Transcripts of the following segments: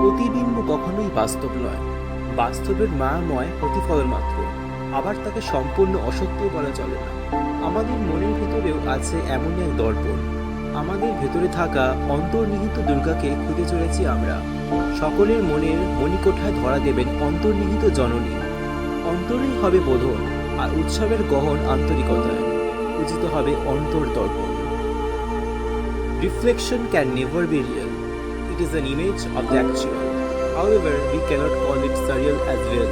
প্রতিবিম্ব কখনোই বাস্তব নয়। বাস্তবের মায়াময় প্রতিফলন মাত্র। আবার তাকে সম্পূর্ণ অসত্য বলা চলে না। আমাদের মনের ভেতরেও আছে এমন এক দর্পণ। আমাদের ভেতরে থাকা অন্তর্নিহিত দুর্গাকে খুঁজে চলেছি আমরা। সকলের মনের মণিকোঠায় ধরা দেবেন অন্তর্নিহিত জননী। অন্তরেই হবে বোধন আর উৎসবের গহন আন্তরিকতায়। পূজিত হবে অন্তর্দর্পণ। Reflection can never be real. It is an image of the actual. However, we cannot call it surreal as real.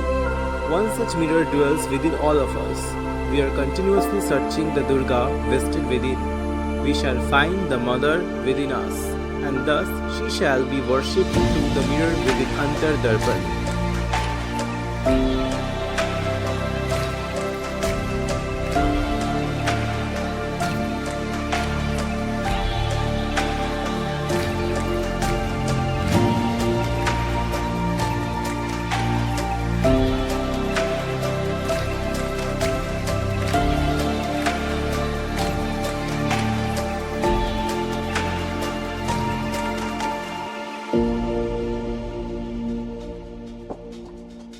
One such mirror dwells within all of us. We are continuously searching the Durga vested within. We shall find the Mother within us, and thus she shall be worshipped through the mirror within Antar Darpan.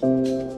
Música